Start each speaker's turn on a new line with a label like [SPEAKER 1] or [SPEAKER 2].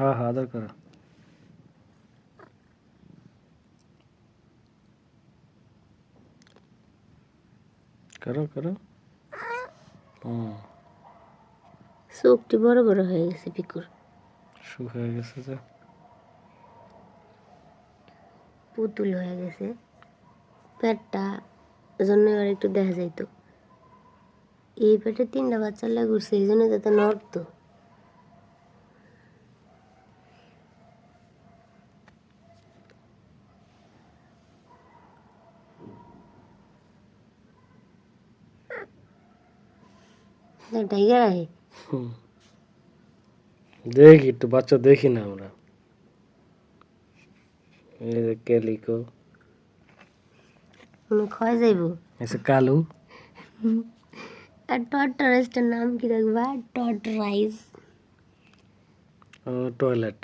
[SPEAKER 1] হ্যাঁ হ্যাঁ আদর করো করো। করো
[SPEAKER 2] চোখটি বড় বড় হয়ে গেছে পিকুর
[SPEAKER 1] সুখ হয়ে গেছে যে।
[SPEAKER 2] পুতুল হয়ে গেছে। পেটটা জন্য আর একটু দেখা যাইতো। এই পেটে তিনটা বাচ্চা লাগুছে এই জন্য যাতে নড়তো। টাইগার আহে
[SPEAKER 1] হুম দেখি একটু বাচ্চা দেখি না আমরা এই যে কেলিকো
[SPEAKER 2] মনে ক্ষয় যাইব
[SPEAKER 1] এসে কালু
[SPEAKER 2] আর টট রাইসটার নাম কি রাখবা টট রাইস
[SPEAKER 1] ও টয়লেট